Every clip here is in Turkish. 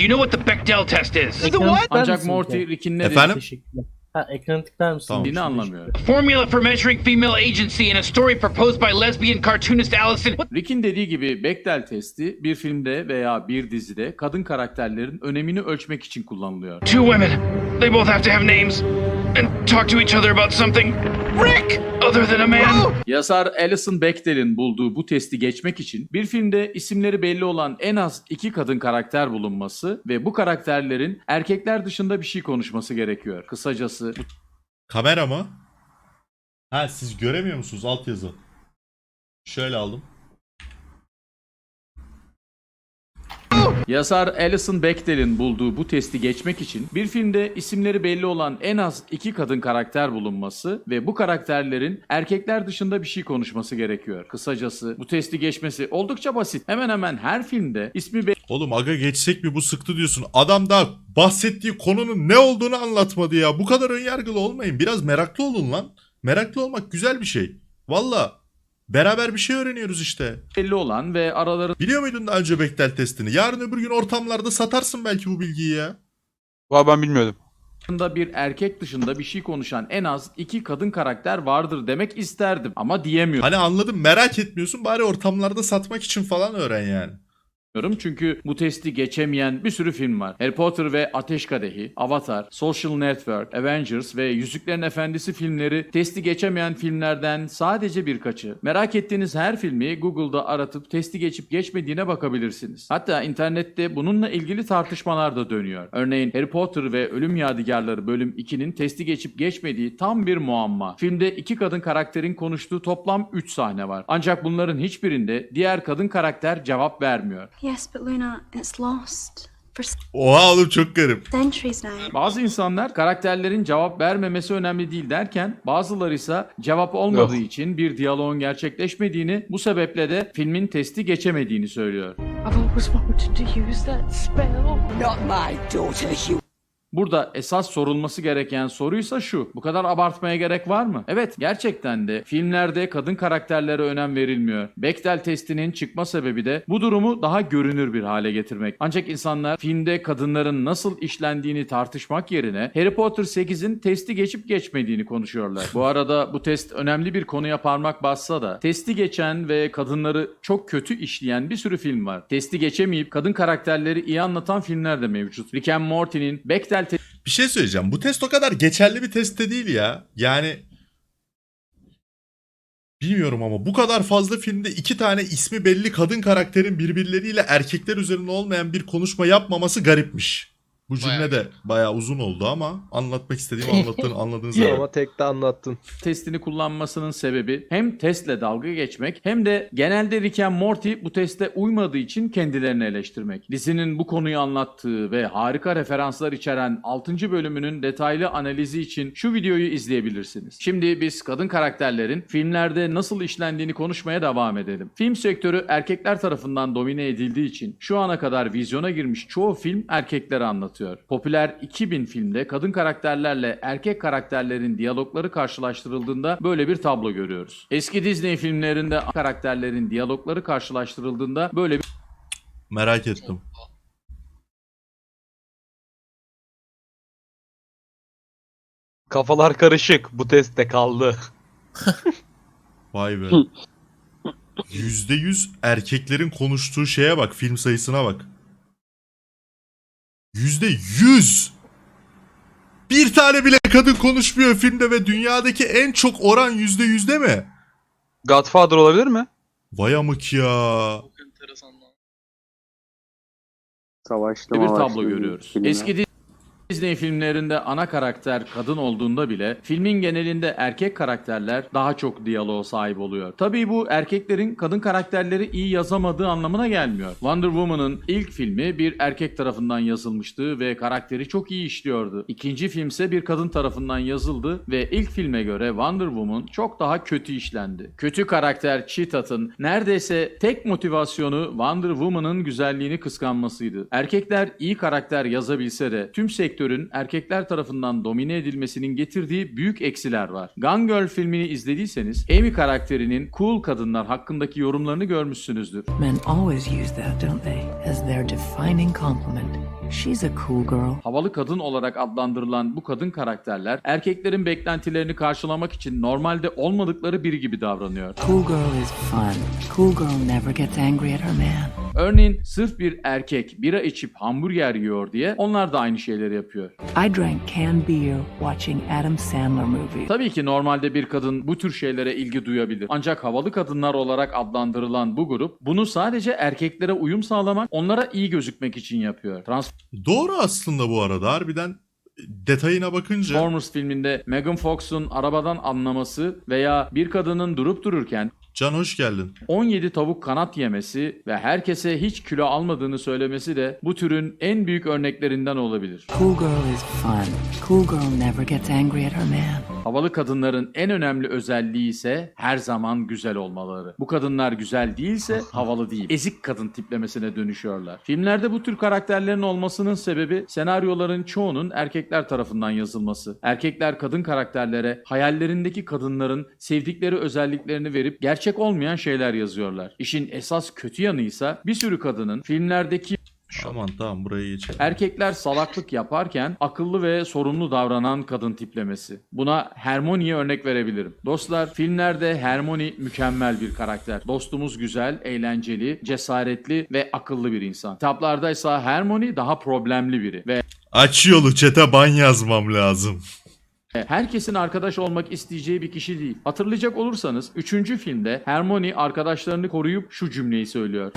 Do you know what the Bechdel test is? Ekranı tıklar Ancak Morty? Rick'in ne Efendim? Teşekkürler. Ha ekranı tıklar mısın? Tamam. dediğini anlamıyor. Formula for measuring female agency in a story proposed by lesbian cartoonist Allison. What? Rick'in dediği gibi Bechdel testi bir filmde veya bir dizide kadın karakterlerin önemini ölçmek için kullanılıyor. Two women. They both have to have names and talk to each other about something. Rick! Other than a man. Yazar Alison Bechdel'in bulduğu bu testi geçmek için bir filmde isimleri belli olan en az iki kadın karakter bulunması ve bu karakterlerin erkekler dışında bir şey konuşması gerekiyor. Kısacası Kamera mı? Ha siz göremiyor musunuz altyazı? Şöyle aldım. Yazar Alison Bechdel'in bulduğu bu testi geçmek için bir filmde isimleri belli olan en az iki kadın karakter bulunması ve bu karakterlerin erkekler dışında bir şey konuşması gerekiyor. Kısacası bu testi geçmesi oldukça basit. Hemen hemen her filmde ismi belli Oğlum aga geçsek mi bu sıktı diyorsun. Adam da bahsettiği konunun ne olduğunu anlatmadı ya. Bu kadar önyargılı olmayın. Biraz meraklı olun lan. Meraklı olmak güzel bir şey. Valla beraber bir şey öğreniyoruz işte. olan ve aralarında Biliyor muydun daha önce Bechdel testini? Yarın öbür gün ortamlarda satarsın belki bu bilgiyi ya. Valla ben bilmiyordum. bir erkek dışında bir şey konuşan en az iki kadın karakter vardır demek isterdim ama diyemiyorum. Hani anladım merak etmiyorsun bari ortamlarda satmak için falan öğren yani. Çünkü bu testi geçemeyen bir sürü film var. Harry Potter ve Ateş Kadehi, Avatar, Social Network, Avengers ve Yüzüklerin Efendisi filmleri testi geçemeyen filmlerden sadece birkaçı. Merak ettiğiniz her filmi Google'da aratıp testi geçip geçmediğine bakabilirsiniz. Hatta internette bununla ilgili tartışmalar da dönüyor. Örneğin Harry Potter ve Ölüm Yadigarları bölüm 2'nin testi geçip geçmediği tam bir muamma. Filmde iki kadın karakterin konuştuğu toplam 3 sahne var. Ancak bunların hiçbirinde diğer kadın karakter cevap vermiyor. Yes, but Luna, it's lost for Oha oğlum çok garip. centuries now. Bazı insanlar karakterlerin cevap vermemesi önemli değil derken bazıları ise cevap olmadığı için bir diyaloğun gerçekleşmediğini bu sebeple de filmin testi geçemediğini söylüyor. I've always wanted to use that spell. Not my daughter, you Burada esas sorulması gereken soruysa şu. Bu kadar abartmaya gerek var mı? Evet gerçekten de filmlerde kadın karakterlere önem verilmiyor. Bechdel testinin çıkma sebebi de bu durumu daha görünür bir hale getirmek. Ancak insanlar filmde kadınların nasıl işlendiğini tartışmak yerine Harry Potter 8'in testi geçip geçmediğini konuşuyorlar. Bu arada bu test önemli bir konuya parmak bassa da testi geçen ve kadınları çok kötü işleyen bir sürü film var. Testi geçemeyip kadın karakterleri iyi anlatan filmler de mevcut. Rick and Morty'nin Bechdel Bir şey söyleyeceğim. Bu test o kadar geçerli bir test de değil ya. Yani bilmiyorum ama bu kadar fazla filmde iki tane ismi belli kadın karakterin birbirleriyle erkekler üzerine olmayan bir konuşma yapmaması garipmiş. Bu cümle de bayağı uzun oldu ama anlatmak istediğimi anlattığını anladığınız zaman. Ama tek de anlattın. testini kullanmasının sebebi hem testle dalga geçmek hem de genelde Rick and Morty bu teste uymadığı için kendilerini eleştirmek. Dizinin bu konuyu anlattığı ve harika referanslar içeren 6. bölümünün detaylı analizi için şu videoyu izleyebilirsiniz. Şimdi biz kadın karakterlerin filmlerde nasıl işlendiğini konuşmaya devam edelim. Film sektörü erkekler tarafından domine edildiği için şu ana kadar vizyona girmiş çoğu film erkeklere anlatıyor. Popüler 2000 filmde kadın karakterlerle erkek karakterlerin diyalogları karşılaştırıldığında böyle bir tablo görüyoruz. Eski Disney filmlerinde karakterlerin diyalogları karşılaştırıldığında böyle bir Merak ettim. Kafalar karışık. Bu testte kaldı. Vay be. Yüzde yüz erkeklerin konuştuğu şeye bak. Film sayısına bak. Yüzde yüz. Bir tane bile kadın konuşmuyor filmde ve dünyadaki en çok oran yüzde yüzde mi? Godfather olabilir mi? Vay amık ya. Savaşta bir tablo görüyoruz. Eski Disney filmlerinde ana karakter kadın olduğunda bile filmin genelinde erkek karakterler daha çok diyaloğa sahip oluyor. Tabii bu erkeklerin kadın karakterleri iyi yazamadığı anlamına gelmiyor. Wonder Woman'ın ilk filmi bir erkek tarafından yazılmıştı ve karakteri çok iyi işliyordu. İkinci filmse bir kadın tarafından yazıldı ve ilk filme göre Wonder Woman çok daha kötü işlendi. Kötü karakter Cheetah'ın neredeyse tek motivasyonu Wonder Woman'ın güzelliğini kıskanmasıydı. Erkekler iyi karakter yazabilse de tüm sektör sektörün erkekler tarafından domine edilmesinin getirdiği büyük eksiler var. Gone Girl filmini izlediyseniz Amy karakterinin cool kadınlar hakkındaki yorumlarını görmüşsünüzdür. Men always use that, don't they? As their defining compliment. She's a cool girl. Havalı kadın olarak adlandırılan bu kadın karakterler erkeklerin beklentilerini karşılamak için normalde olmadıkları biri gibi davranıyor. Cool girl is fun. Cool girl never gets angry at her man. Örneğin sırf bir erkek bira içip hamburger yiyor diye onlar da aynı şeyleri yapıyor. I drank canned beer watching Adam Sandler movies. Tabii ki normalde bir kadın bu tür şeylere ilgi duyabilir. Ancak havalı kadınlar olarak adlandırılan bu grup bunu sadece erkeklere uyum sağlamak, onlara iyi gözükmek için yapıyor. Doğru aslında bu arada harbiden detayına bakınca. Transformers filminde Megan Fox'un arabadan anlaması veya bir kadının durup dururken Can hoş geldin. 17 tavuk kanat yemesi ve herkese hiç kilo almadığını söylemesi de bu türün en büyük örneklerinden olabilir. Cool girl is fun. Cool girl never gets angry at her man. Havalı kadınların en önemli özelliği ise her zaman güzel olmaları. Bu kadınlar güzel değilse havalı değil. Ezik kadın tiplemesine dönüşüyorlar. Filmlerde bu tür karakterlerin olmasının sebebi senaryoların çoğunun erkekler tarafından yazılması. Erkekler kadın karakterlere hayallerindeki kadınların sevdikleri özelliklerini verip gerçek olmayan şeyler yazıyorlar. İşin esas kötü yanıysa bir sürü kadının filmlerdeki Aman tamam buraya geçelim. Erkekler salaklık yaparken akıllı ve sorumlu davranan kadın tiplemesi. Buna Hermione'ye örnek verebilirim. Dostlar filmlerde Hermione mükemmel bir karakter. Dostumuz güzel, eğlenceli, cesaretli ve akıllı bir insan. Kitaplarda ise Hermione daha problemli biri ve Aç yolu çete ban yazmam lazım. Herkesin arkadaş olmak isteyeceği bir kişi değil. Hatırlayacak olursanız 3. filmde Hermione arkadaşlarını koruyup şu cümleyi söylüyor.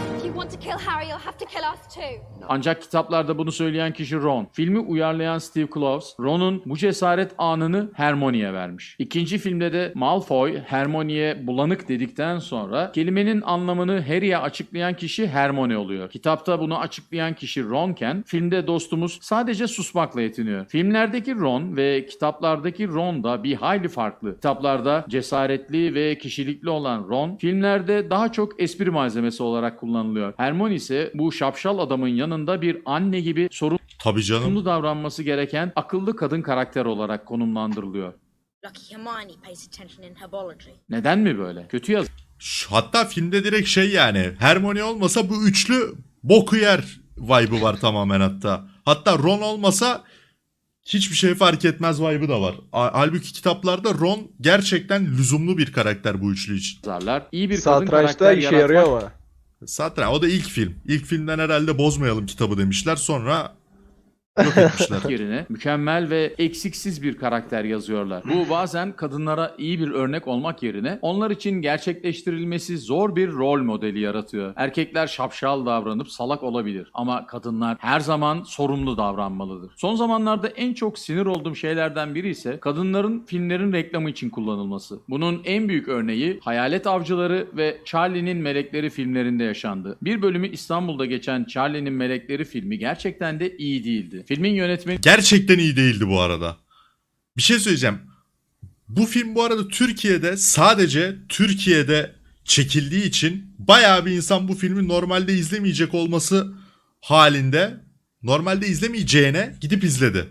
Harry. Ancak kitaplarda bunu söyleyen kişi Ron. Filmi uyarlayan Steve Kloves, Ron'un bu cesaret anını Hermione'ye vermiş. İkinci filmde de Malfoy, Hermione'ye bulanık dedikten sonra kelimenin anlamını Harry'e açıklayan kişi Hermione oluyor. Kitapta bunu açıklayan kişi Ronken, filmde dostumuz sadece susmakla yetiniyor. Filmlerdeki Ron ve kitaplardaki Ron da bir hayli farklı. Kitaplarda cesaretli ve kişilikli olan Ron, filmlerde daha çok espri malzemesi olarak kullanılıyor. Hermione ise bu şapşal adamın yanında bir anne gibi Tabii canım. sorumlu davranması gereken akıllı kadın karakter olarak konumlandırılıyor. Lucky Hermione pays attention in herbology. Neden mi böyle? Kötü yaz Ş- Hatta filmde direkt şey yani Hermione olmasa bu üçlü boku yer vibe'ı var tamamen hatta. Hatta Ron olmasa hiçbir şey fark etmez vibe'ı da var. Halbuki kitaplarda Ron gerçekten lüzumlu bir karakter bu üçlü için. yazarlar. İyi bir kadın Satrançta karakter işe yaratmak yarıyor ama. Zaten o da ilk film. İlk filmden herhalde bozmayalım kitabı demişler. Sonra yok etmişler. yerine mükemmel ve eksiksiz bir karakter yazıyorlar. Bu bazen kadınlara iyi bir örnek olmak yerine onlar için gerçekleştirilmesi zor bir rol modeli yaratıyor. Erkekler şapşal davranıp salak olabilir ama kadınlar her zaman sorumlu davranmalıdır. Son zamanlarda en çok sinir olduğum şeylerden biri ise kadınların filmlerin reklamı için kullanılması. Bunun en büyük örneği Hayalet Avcıları ve Charlie'nin Melekleri filmlerinde yaşandı. Bir bölümü İstanbul'da geçen Charlie'nin Melekleri filmi gerçekten de iyi değildi. Filmin yönetmeni Gerçekten iyi değildi bu arada. Bir şey söyleyeceğim. Bu film bu arada Türkiye'de sadece Türkiye'de çekildiği için bayağı bir insan bu filmi normalde izlemeyecek olması halinde normalde izlemeyeceğine gidip izledi.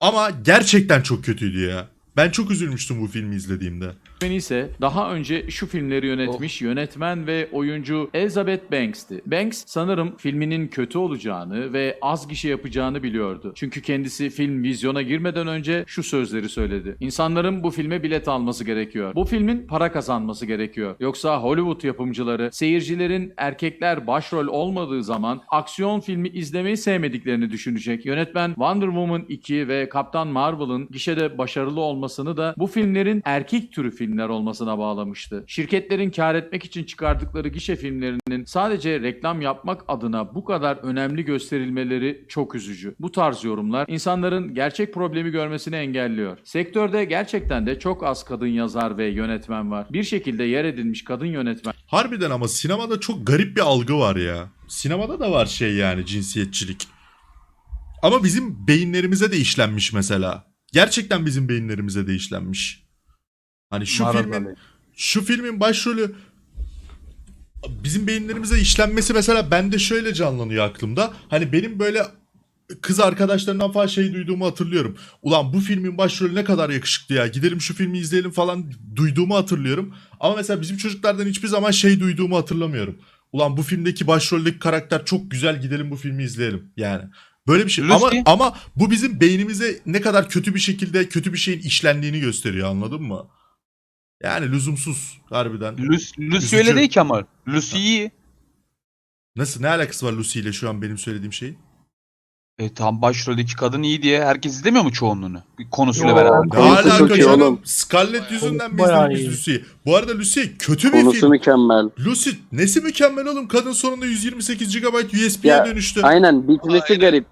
Ama gerçekten çok kötüydü ya. Ben çok üzülmüştüm bu filmi izlediğimde. İse daha önce şu filmleri yönetmiş yönetmen ve oyuncu Elizabeth Banks'ti. Banks sanırım filminin kötü olacağını ve az gişe yapacağını biliyordu. Çünkü kendisi film vizyona girmeden önce şu sözleri söyledi. İnsanların bu filme bilet alması gerekiyor. Bu filmin para kazanması gerekiyor. Yoksa Hollywood yapımcıları seyircilerin erkekler başrol olmadığı zaman aksiyon filmi izlemeyi sevmediklerini düşünecek. Yönetmen Wonder Woman 2 ve Kaptan Marvel'ın gişede başarılı olmasını da bu filmlerin erkek türü filmler olmasına bağlamıştı. Şirketlerin kar etmek için çıkardıkları gişe filmlerinin sadece reklam yapmak adına bu kadar önemli gösterilmeleri çok üzücü. Bu tarz yorumlar insanların gerçek problemi görmesini engelliyor. Sektörde gerçekten de çok az kadın yazar ve yönetmen var. Bir şekilde yer edilmiş kadın yönetmen Harbiden ama sinemada çok garip bir algı var ya. Sinemada da var şey yani cinsiyetçilik. Ama bizim beyinlerimize de işlenmiş mesela. Gerçekten bizim beyinlerimize de işlenmiş. Hani şu Maradona. filmin şu filmin başrolü bizim beyinlerimize işlenmesi mesela bende şöyle canlanıyor aklımda. Hani benim böyle kız arkadaşlarımdan falan şey duyduğumu hatırlıyorum. Ulan bu filmin başrolü ne kadar yakışıklı ya. Gidelim şu filmi izleyelim falan duyduğumu hatırlıyorum. Ama mesela bizim çocuklardan hiçbir zaman şey duyduğumu hatırlamıyorum. Ulan bu filmdeki başroldeki karakter çok güzel gidelim bu filmi izleyelim yani. Böyle bir şey ama Lucy. ama bu bizim beynimize ne kadar kötü bir şekilde kötü bir şeyin işlendiğini gösteriyor anladın mı? Yani lüzumsuz harbiden. Lucy, Lucy öyle değil ki ama. Lucy iyi. Nasıl ne alakası var Lucy ile şu an benim söylediğim şeyin? E tam başroldeki kadın iyi diye herkes izlemiyor mu çoğunluğunu? Konusuyla Yo, beraber. Ne Konusu çok alaka iyi canım? oğlum. Scarlett yüzünden biz Bayağı izledik iyi. Lucy'yi. Bu arada Lucy kötü bir Konusu film. mükemmel. Lucy nesi mükemmel oğlum? Kadın sonunda 128 GB USB'ye Ya, dönüştü. Aynen bitmesi Aynen. garip.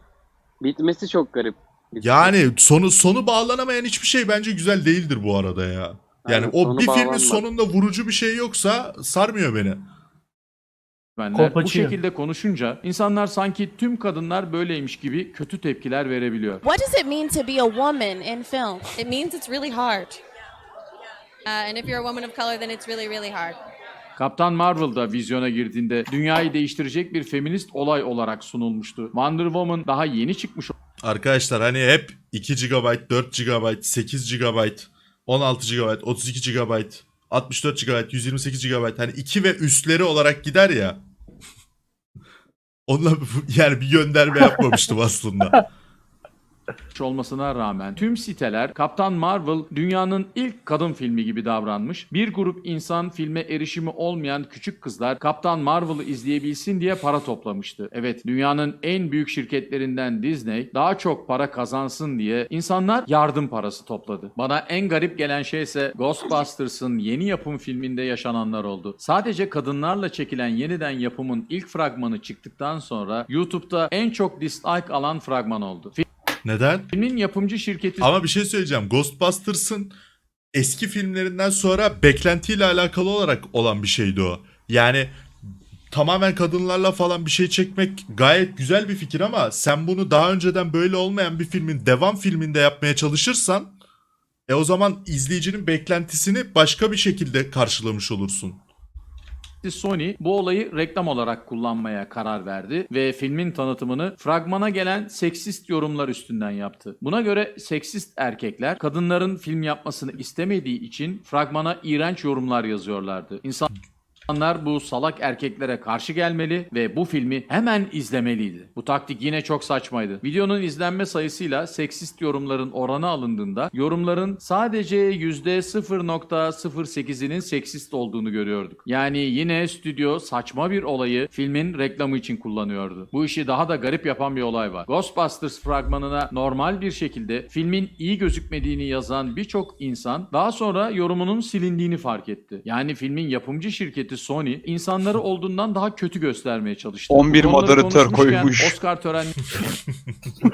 Bitmesi çok garip. Yani sonu sonu bağlanamayan hiçbir şey bence güzel değildir bu arada ya. Yani Aynen, o sonu bir filmin bağlanmaz. sonunda vurucu bir şey yoksa sarmıyor beni. Benler bu şekilde konuşunca insanlar sanki tüm kadınlar böyleymiş gibi kötü tepkiler verebiliyor. What does it mean to be a woman in film? It means it's really hard. Uh, and if you're a woman of color, then it's really, really hard. Kaptan Marvel da vizyona girdiğinde dünyayı değiştirecek bir feminist olay olarak sunulmuştu. Wonder Woman daha yeni çıkmış Arkadaşlar hani hep 2 GB, 4 GB, 8 GB, 16 GB, 32 GB, 64 GB, 128 GB hani 2 ve üstleri olarak gider ya. Onunla yani bir gönderme yapmamıştım aslında. olmasına rağmen tüm siteler Kaptan Marvel dünyanın ilk kadın filmi gibi davranmış. Bir grup insan filme erişimi olmayan küçük kızlar Kaptan Marvel'ı izleyebilsin diye para toplamıştı. Evet dünyanın en büyük şirketlerinden Disney daha çok para kazansın diye insanlar yardım parası topladı. Bana en garip gelen şey ise Ghostbusters'ın yeni yapım filminde yaşananlar oldu. Sadece kadınlarla çekilen yeniden yapımın ilk fragmanı çıktıktan sonra YouTube'da en çok dislike alan fragman oldu. Neden? Filmin yapımcı şirketi Ama bir şey söyleyeceğim. Ghostbusters'ın eski filmlerinden sonra beklentiyle alakalı olarak olan bir şeydi o. Yani tamamen kadınlarla falan bir şey çekmek gayet güzel bir fikir ama sen bunu daha önceden böyle olmayan bir filmin devam filminde yapmaya çalışırsan e o zaman izleyicinin beklentisini başka bir şekilde karşılamış olursun. Sony bu olayı reklam olarak kullanmaya karar verdi ve filmin tanıtımını fragmana gelen seksist yorumlar üstünden yaptı. Buna göre seksist erkekler kadınların film yapmasını istemediği için fragmana iğrenç yorumlar yazıyorlardı. İnsanlar bu salak erkeklere karşı gelmeli ve bu filmi hemen izlemeliydi. Bu taktik yine çok saçmaydı. Videonun izlenme sayısıyla seksist yorumların oranı alındığında yorumların sadece %0.08'inin seksist olduğunu görüyorduk. Yani yine stüdyo saçma bir olayı filmin reklamı için kullanıyordu. Bu işi daha da garip yapan bir olay var. Ghostbusters fragmanına normal bir şekilde filmin iyi gözükmediğini yazan birçok insan daha sonra yorumunun silindiğini fark etti. Yani filmin yapımcı şirketi Sony insanları olduğundan daha kötü göstermeye çalıştı. 11 Bu konuları moderatör konuşmuşken koymuş. Oscar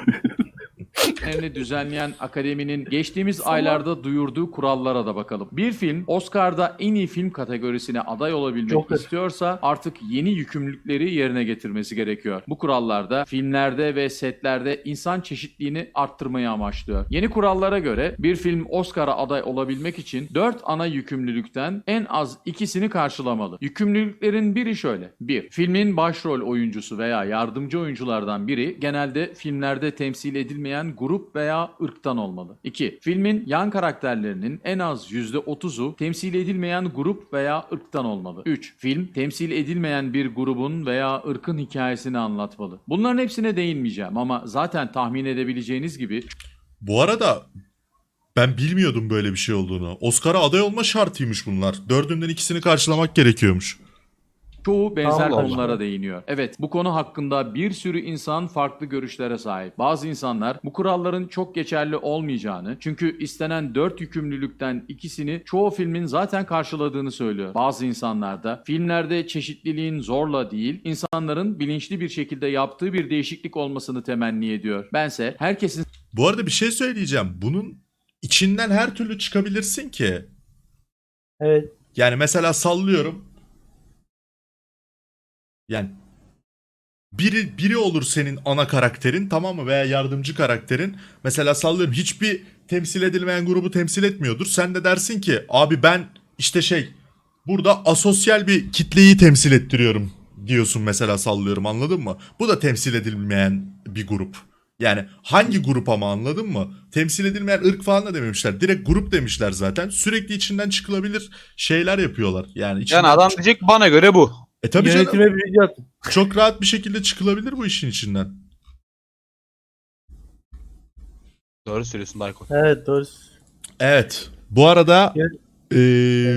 törenlerini düzenleyen akademinin geçtiğimiz aylarda duyurduğu kurallara da bakalım. Bir film Oscar'da en iyi film kategorisine aday olabilmek garip. istiyorsa artık yeni yükümlülükleri yerine getirmesi gerekiyor. Bu kurallarda filmlerde ve setlerde insan çeşitliğini arttırmayı amaçlıyor. Yeni kurallara göre bir film Oscar'a aday olabilmek için 4 ana yükümlülükten en az ikisini karşılamalı. Yükümlülüklerin biri şöyle. 1. Filmin başrol oyuncusu veya yardımcı oyunculardan biri genelde filmlerde temsil edilmeyen grup veya ırktan olmalı. 2. Filmin yan karakterlerinin en az %30'u temsil edilmeyen grup veya ırktan olmalı. 3. Film temsil edilmeyen bir grubun veya ırkın hikayesini anlatmalı. Bunların hepsine değinmeyeceğim ama zaten tahmin edebileceğiniz gibi Bu arada ben bilmiyordum böyle bir şey olduğunu. Oscar'a aday olma şartıymış bunlar. Dördünden ikisini karşılamak gerekiyormuş. Çoğu benzer Allah Allah. konulara değiniyor. Evet, bu konu hakkında bir sürü insan farklı görüşlere sahip. Bazı insanlar bu kuralların çok geçerli olmayacağını, çünkü istenen dört yükümlülükten ikisini çoğu filmin zaten karşıladığını söylüyor. Bazı insanlar da filmlerde çeşitliliğin zorla değil, insanların bilinçli bir şekilde yaptığı bir değişiklik olmasını temenni ediyor. Bense herkesin Bu arada bir şey söyleyeceğim. Bunun içinden her türlü çıkabilirsin ki. Evet. Yani mesela sallıyorum. Yani biri biri olur senin ana karakterin tamam mı veya yardımcı karakterin. Mesela sallıyorum hiçbir temsil edilmeyen grubu temsil etmiyordur. Sen de dersin ki abi ben işte şey burada asosyal bir kitleyi temsil ettiriyorum diyorsun mesela sallıyorum anladın mı? Bu da temsil edilmeyen bir grup. Yani hangi grup ama anladın mı? Temsil edilmeyen ırk falan da dememişler. Direkt grup demişler zaten. Sürekli içinden çıkılabilir şeyler yapıyorlar. Yani, Yani adam diyecek bana göre bu. E tabii canım. Yönetime bir video attım. Çok rahat bir şekilde çıkılabilir bu işin içinden. Doğru söylüyorsun Dayko. Evet doğru. Evet. Bu arada Evet. eee,